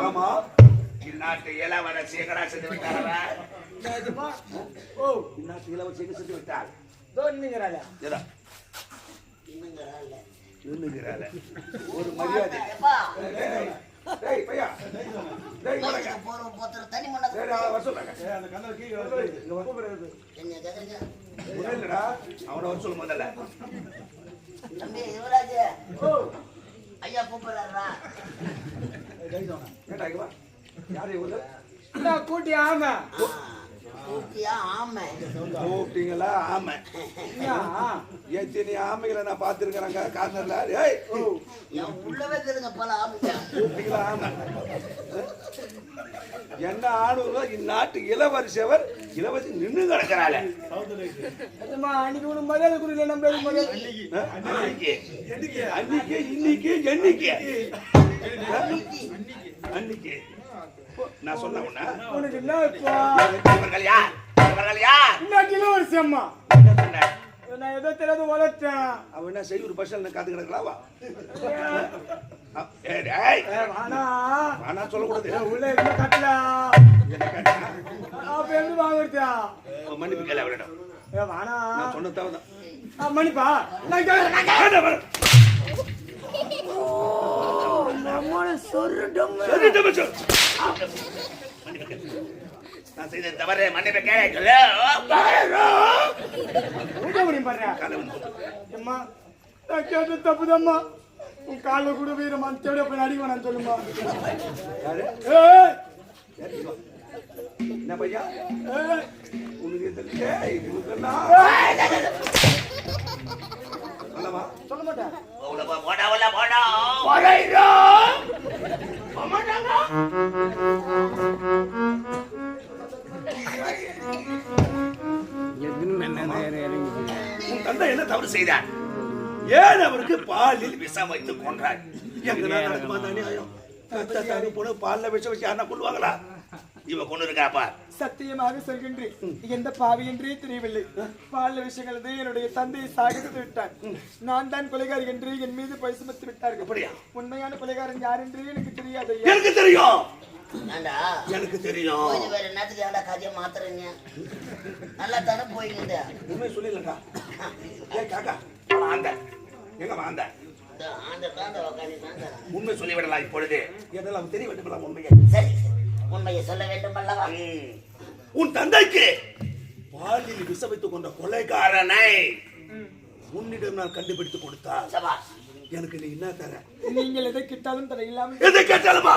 ஆமா. இந்நாட்டு இளவரசி எங்கடா சென்று விட்டாரா? ஓ இந்நாட்டு இளவரசி சென்று விட்டாள் இதோ நீங்கிறாளா ஏதா இன்னுங்கிறாள். ஒரு மரியாதை. டேய், பையா. டேய் கோயிலுக்கு போற போத்துற தனி மண்ணை டேய் வர சொல்லுங்க என்ன கேக்குறீங்க? இல்லடா அவனை வர சொல்லு முதல்ல. தம்பி யுவராஜ், ஐயா கூப்பிடுறாரா? கேட்டா இங்க வா யாரு இவங்க நான் கூட்டி ஆமா. கூப்பிட்டியா? ஆமை. கூப்பிட்டீங்களா? ஆமை. எத்தனை ஆமைகளை நான் பார்த்துருக்கிறேங்க? கார்னர்ல. ஏய் புள்ள வைக்கிறதுங்க பல ஆமைங்க. கூப்பிட்டீங்களா? ஆமை. என்ன ஆணுவோ இந்நாட்டு இளவரசியவர் இளவரசி நின்று கிடக்கிறாளே. அன்னைக்கு இன்னைக்கு என்னைக்கு? அன்னைக்கு. நான் சொன்ன உனக்கு என்ன இப்போ இவர்கள் யார்? இவர்கள் யார்? ஒரு செம்மா? நான் ஏதோ தெரியாத வளர்த்தேன் அவன் என்ன செய்யூர் பஸ்ஸில் காத்து கிடக்கலாவா ஆனா சொல்லக்கூடாது. உள்ள என்ன கட்டல என்ன கேட்டா? அப்ப எப்படி வாங்குறதா அவன் மன்னிப்பு கேளு அவரிடம் ஏ வாடா. நான் சொன்ன தவறுதான். ஆ, மணிப்பா நான் கேக்குறேன். வேண்டாம், வேண்டாம். நம்மள சொல்லிட்டோம் சொல்லிட்டு போச்சு. மன்னிப்பு கேளு. நான் செய்த தவறு மன்னிப்பு காலை போடு. நான் கேட்ட தப்புதம்மா. உன் காலில் கூட வீரம்மா தேடி போய் அடிக்க வேணாம் சொல்லுமா? என்ன பையா? உனக்கு? சொல்ல மாட்டேன். போடா உள்ள போடா. உன் தந்தை என்ன தவறு செய்தார்? ஏன் அவருக்கு பாலில் விஷம் வைத்து கொன்றார்? எங்க நடக்குமா தானே அநியாயம் பெத்த விஷம் வச்சு யாருன்னா கொள்வாங்களா இவ கொண்டு இருக்காப்பா சத்தியமாக சொல்கின்றேன். எந்த பாவி என்றே தெரியவில்லை. பால விஷயங்களது என்னுடைய தந்தையை சாகடித்து விட்டார். நான் தான் கொலைகாரி என்று என் மீது பழி சுமத்தி விட்டார்கள்? உண்மையான கொலைகாரன் யார் என்று எனக்கு தெரியாது. எனக்கு தெரியும். எனக்கு தெரியும். வேற என்னத்துக்கு ஏன்டா கதையை மாத்துறீங்க? நல்லா தானே போய்க்குது. உண்மை சொல்லிடலடா ஏய் காக்கா வாந்த எங்க உக்காந்துட்டாங்க. உண்மை சொல்லிவிடலாம் இப்பொழுது. எதெல்லாம் தெரிய வேண்டும் உண்மையை. சரி. உண்மையை சொல்ல வேண்டும் அல்லவா. உன் தந்தைக்கு பாலில் விஷம் வைத்துக் கொண்ட கொலை காரனை உன்னிடம் நான் கண்டுபிடித்து கொடுத்தால் சபாஷ். எனக்கு நீ என்ன தர? நீங்கள் எதை கிட்டாலும் தடை இல்லாமல் எதை கேட்டாலுமா?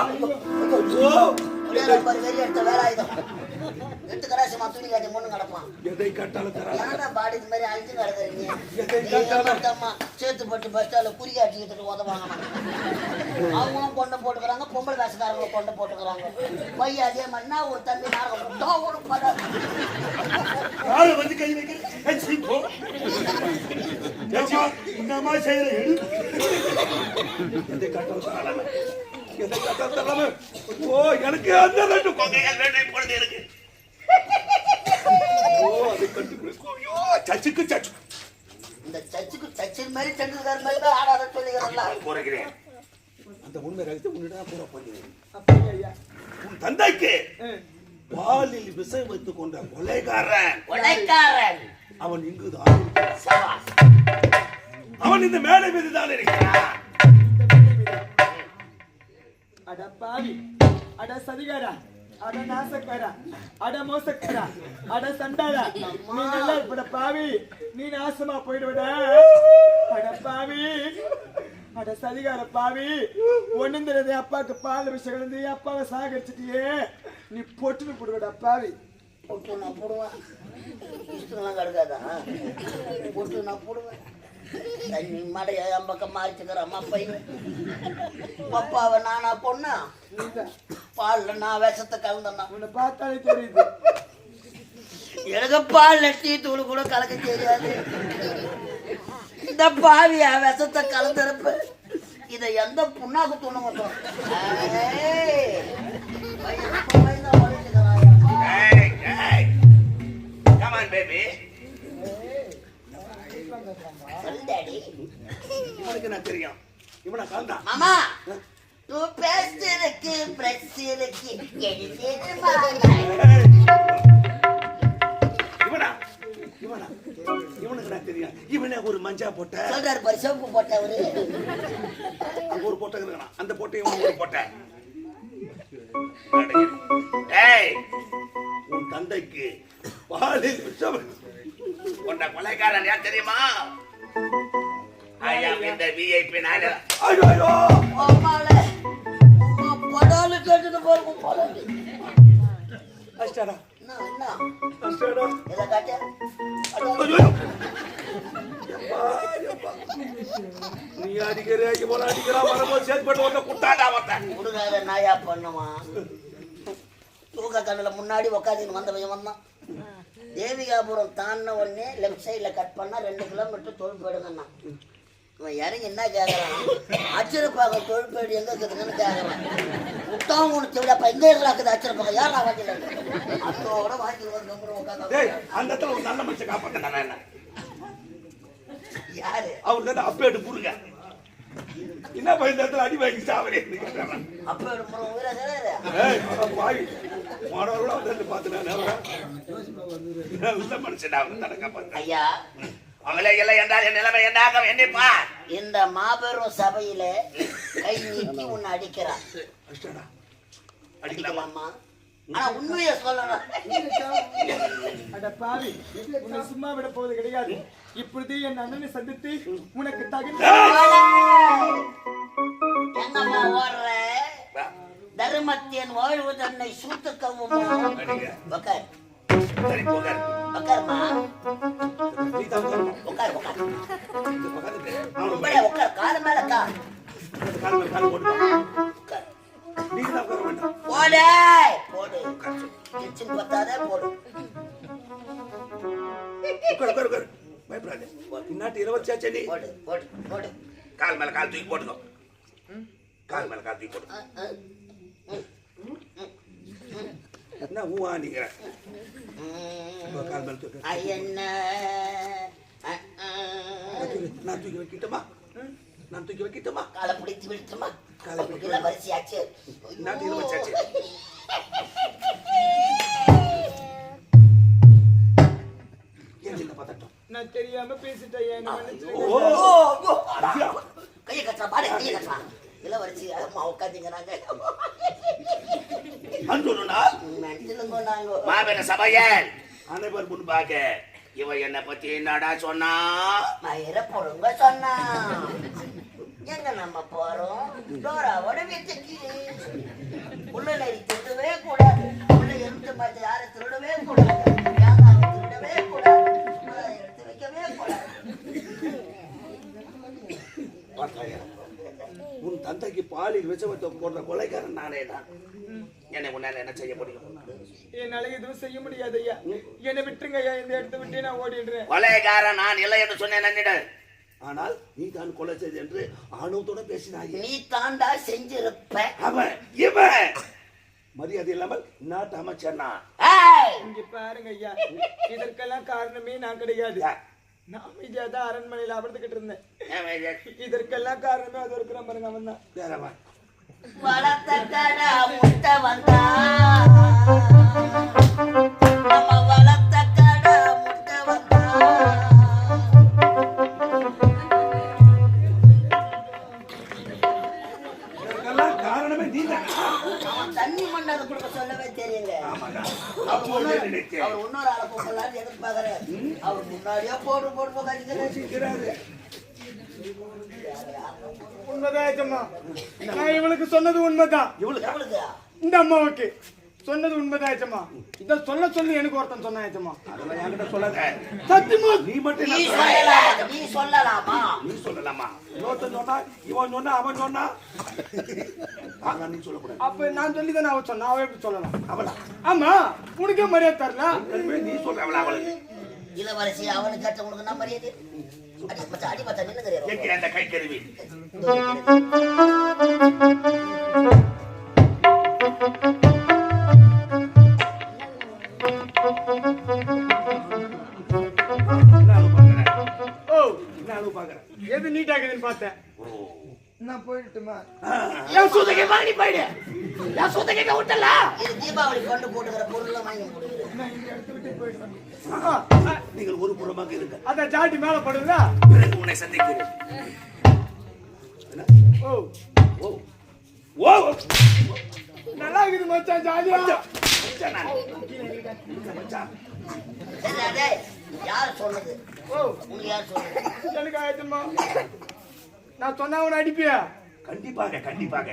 எட்டு கராசமா துணி காட்டி மூணு கிடப்பான். எதை கேட்டாலும் பாடி இது மாதிரி அழிச்சு கிடக்குறீங்க? எதை கேட்டாலும் சேத்து பட்டு பஸ் ஸ்டாண்ட்ல குறி காட்டிக்கிட்டு உதவாங்க அவங்களும் போட்டுக்கிறாங்க பொம்பளை காசுக்காரங்க கொண்டை போட்டுக்கிறாங்க. பையன் அதே மாதிரினா ஒரு தம்பி நாடகம் ஒரு படம் வந்து கை வைக்கிறேன் ஏய், சீ, போ. ஏம்மா, என்னம்மா செய்யற எடு. எதை கேட்டாலும் எனக்கு அந்த ரெண்டு கொ- கொங்கைகள் வேண்டும் இப்பொழுது இருக்கு ஓ அதை ஐயோ சச்சுக்கு சச்சு இந்த சர்ச்சுக்கு சச்சின் மாதிரி டெண்டுல்கர் மாதிரி தான் ஆடாத கூறுகிறேன் அந்த உண்மை ரகத்தை உன்னிடம் பூரா ஐயா? உன் தந்தைக்கு ம். பாலில் விஷம் வைத்துக் கொண்ட கொலைகாரன். காரன் கொலைக்காரன் அவன் இங்குதான் அவன் இந்த மேடை மீது தான் இருக்கிறான் அட பாவி. அட சதிகாரா. அட நாசக்காரா அட மோசக்காரா அட சண்டாரா நீ நல்லா பாவி. நீ நாசமா போயிடுவட. அட பாவி. அட சதிகார பாவி. ஒண்ணும் அப்பாவுக்கு பால் விஷயம் கலந்து அப்பாவை சாகடிச்சிட்டியே நீ பொட்டுன்னு போடுவடா பாவி. பொட்டு நான் போடுவேன். இஷ்டம்லாம் கிடக்காதா? பொட்டு நான் போடுவேன். மடைய என் பக்கம் மாறிச்சுக்கிற அம்மா பையன் அப்பாவை நானா பொண்ணா? பால்ல நான் விஷத்தை கலந்தேன்னா. உன்னை பார்த்தாலே தெரியுது. எனக்கு பால் டீ தூள் கூட கலக்க தெரியாது. இந்த பாவியா விஷத்தை கலந்துருப்ப. இதை எந்த புண்ணாக்கு தூண மாட்டோம். Come on, baby. சொல்லு டாடி இவனுக்கு என்ன தெரியும்? இவனை கலந்தான் மாமா தூ இருக்கு எழுதியது இவனா? இவனா? இவனுக்கு என்ன தெரியும்? இவனே ஒரு மஞ்சா போட்ட. சொல்றாரு பாரு சோப்பு போட்டவரு அங்க ஒரு போட்டை இருக்கான்? அந்த போட்டை இவன் ஒரு போட்டை. ஏய் உன் தந்தைக்கு பாலில் விஷம் உன்னை கொலைக்காரன் யார் தெரியுமா? ஐயா இந்த விஐபி நாடு ஐயோ ஐயோ. அம்மால. படாலு கேட்டது போல போல. அஷ்டாடா. என்ன என்ன? அஷ்டாடா. இதை காட்டு ஐயோ. எப்பா, எப்பா. நீ அடிக்கிற இவன் அடிக்கிறா வரும்போது சேர்த்து போட்டு ஒன்றை குட்டாடா ஒருத்தன் முடுகாத நாயா பண்ணுமா? தூக்க கண்ணுல முன்னாடி உக்காந்து வந்த பையன் வந்தான் தேவிகாபுரம் தாண்டின உடனே லெஃப்ட் சைடில் கட் பண்ணா ரெண்டு கிலோமீட்டர் தொழில் போயிடுங்கண்ணா. இவன் இறங்கி என்ன கேட்கறான் அச்சிரப்பாக்கம் தொழில் போயிடு எங்க இருக்குதுன்னு கேட்கறான் விட்டாவும் ஒன்று தெரியலப்பா எங்க இருக்குது அச்சிரப்பாக்கம் யார் நான் வண்டியில் அதோட வாங்கி வந்து உட்காந்து டேய் அந்த இடத்துல ஒரு நல்ல மனுஷன் காப்பாத்தினா என்ன? யாரு? அவன் தான் அப்பேட்டு புடுங்க. என்ன போய் இந்த இடத்துல அடி வாங்கி சாவலே அப்ப பாவி. மாணவர்களா வந்து பார்த்து நான் நல்ல மனுஷன் தான் காப்பாத்த ஐயா அவளே இல்லை என்றால் என் நிலைமை என்னாகும்? என்னப்பா இந்த மாபெரும் சபையில கை நீட்டி உன்னை அடிக்கிறான் அடிக்கலாமா? ஆனா உண்மையை சொல்லணும். அட பாவி உன்னை சும்மா விட போவது கிடையாது. இப்பொழுது என் அண்ணனை சந்தித்து உனக்கு தகுந்த எங்கம்மா ஓடுற? தர்மத்தின் வாழ்வு தன்னை சூத்துக்கவும். உக்கார். சரி இந்த பக்கத்துக்கு அவனுக்கு உட்கார உட்கார் காலு மேல கால் உட்கார் உட்கார போடு போடு. கிச்சன் பத்தாதே போடு. உட்கார் உட்கார் உட்கார் பயப்படாத. இந்நாட்டு இருபத்தி நீ. போடு போடு போடு. கால் மேல கால் தூக்கி போட்டுக்கோ. கால் மேல கால் தூக்கி போட்டு அஹ், அஹ். என்ன ஊவா நீங்க உம். கால் மேல தூக்கு ஐ, என்ன அஹ், அஹ். நான் தூக்கி வைக்கட்டுமா நான் தூக்கி வைக்கட்டுமா காலை பிடிச்சு விழுத்துமா காலை பிடிச்சு இல்லை வரிசையாச்சு ஏன் சின்ன பதட்டம் நான் தெரியாம பேசிட்டேன். கையை கட்டுறா பாரு கையை கட்டுறா இல்லை வரிசை அம்மா உட்காந்துங்கிறாங்க மாபெரும் சபையன். அனைவர் முன்பாக இவ என்னை பத்தி என்னடா சொன்னா? மயிர பொறுங்க சொன்னா. எங்க நம்ம போறோம்? டோராவோட வீட்டுக்கு. உள்ள நெறி திருடவே கூடாது. உள்ள எந்த மாதிரி யாரை திருடவே கூடாது. திருடவே கூடாது. எடுத்து வைக்கவே கூடாது. உன் தந்தைக்கு பாலில் விஷமத்தை போடுற கொலைக்காரன் நானே தான் என்னை உன்னால என்ன செய்ய முடியும்? என்னால எதுவும் செய்ய முடியாது ஐயா. என்னை விட்டுருங்க ஐயா இந்த இடத்த விட்டு நான் ஓடிடுறேன். கொலைகாரன் நான் இல்லை என்று சொன்னேன் நன்னிட ஆனால் நீ தான் கொலை செய்து என்று ஆணவத்தோட பேசினாயே. நீ தாண்டா செஞ்சிருப்ப. அவன் இவன் மரியாதை இல்லாமல் நாட்டு அமைச்சர் நான்! இங்க பாருங்க ஐயா. இதற்கெல்லாம் காரணமே நான் கிடையாது. நான் அமைதியா தான் அரண்மனையில அமர்ந்துகிட்டு இருந்தேன். இதற்கெல்லாம் காரணமே அது இருக்கிற பாருங்க அவன் தான். வேறவன் வளர்த்த கடா முட்டை வந்தா அவர் முன்னாடியே போட்டு போட்டு இருக்கிறாரு. உண்மைதான் ஏஜம்மா நான் இவளுக்கு சொன்னது உண்மைதான். இவளுக்கு? இந்த அம்மாவுக்கு சொன்னது உண்மைதான் ஏஜம்மா இத சொல்ல சொல்லி எனக்கு ஒருத்தன் சொன்னான் ஏஜம்மா அதெல்லாம் என்கிட்ட சொல்லாத. சத்தியமா? நீ மட்டும் நீ சொல்லலாமா நீ சொல்லலாமா? நீ சொல்லலாமா? இன்னொருத்தன் சொன்னா இவன் சொன்னா அவன் சொன்னா. அதான் நீ சொல்லக்கூடாது. அப்ப நான் சொல்லி தானே அவ சொன்னா? அவ எப்படி சொல்லலாம்? அவளா? ஆமா உனக்கே மரியாதை தரல. நீ சொல்ற அவளா அவளுக்கு? இளவரசி அவனுக்கு கட்டவனுக்கு என்ன மரியாதை? அடி மச்சா அடி மச்சா நின்னுங்க எங்கே அந்த கை கருவி எது நீட்டா இருக்குதுன்னு பார்த்தேன். ஓ. நான் போயிட்டுமா? என் சூதகை வாங்கி போயிடு. என் சூதகை விட்டல இது தீபாவளி கொண்டு போட்டுக்கிற பொருள்லாம் வாங்கி போடுகிறேன் நீங்கள் ஒரு புறமாக இருங்க அத ஜாட்டி மேல படுதா பிறகு உன்னை சந்திக்கிறேன். ஓ. ஓ. ஓ. நல்லா இருக்குது மச்சான் ஜாலியா. யார் சொன்னது? ஓ. உனக்கு யார் சொன்னது? எனக்கு நான் சொன்னா உன அடிப்பியா? கண்டிப்பாக கண்டிப்பாக.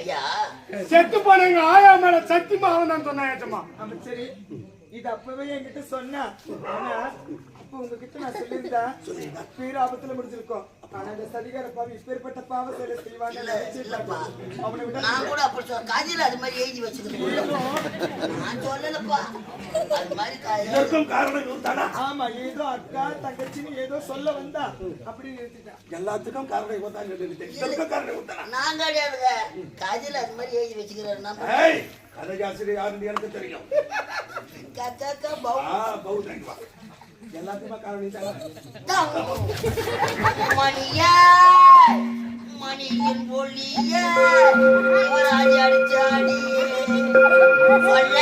ஐயா. செத்து போனவங்க ஆயா மேல சத்தியமா அவன் தான் சொன்னா ஏற்றமா சரி. இது அப்பவே என்கிட்ட சொன்னா ஆனா அப்ப உங்ககிட்ட நான் சொல்லியிருந்தா பேர் ஆபத்துல முடிஞ்சிருக்கோம். ஆனா இந்த சதிகார பாவி இப்பேற்பட்ட பாவ செயலை செய்வான்னு இல்ல நினைச்சு இல்லப்பா. அவனை விட நான் கூட அப்படி சொல்ல காதில அது மாதிரி எழுதி வச்சுக்கிறேன் நான் சொல்லலப்பா. அது மாதிரி காதில இதற்கும் காரணம் இவர் தானா? ஆமா ஏதோ அக்கா தங்கச்சின்னு ஏதோ சொல்ல வந்தா அப்படி நிறுத்திட்டான் எல்லாத்துக்கும் காரணம் இவர் தான் நினைத்தேன். இதற்கும் காரணம் இவர் தானா? நான் கிடையாதுங்க காதில அது மாதிரி எழுதி வச்சுக்கிறேன் நம்ம ஏய் கதையாசிரியர் யாருன்னு எனக்கு தெரியும். கக்கா பௌ ஆ பௌத்தங்க வா எல்லாத்துக்குமா காரணம் நீ தானா மணியா மணியின் ஒளிய யுவராஜ் அடிச்சாடி சொல்ல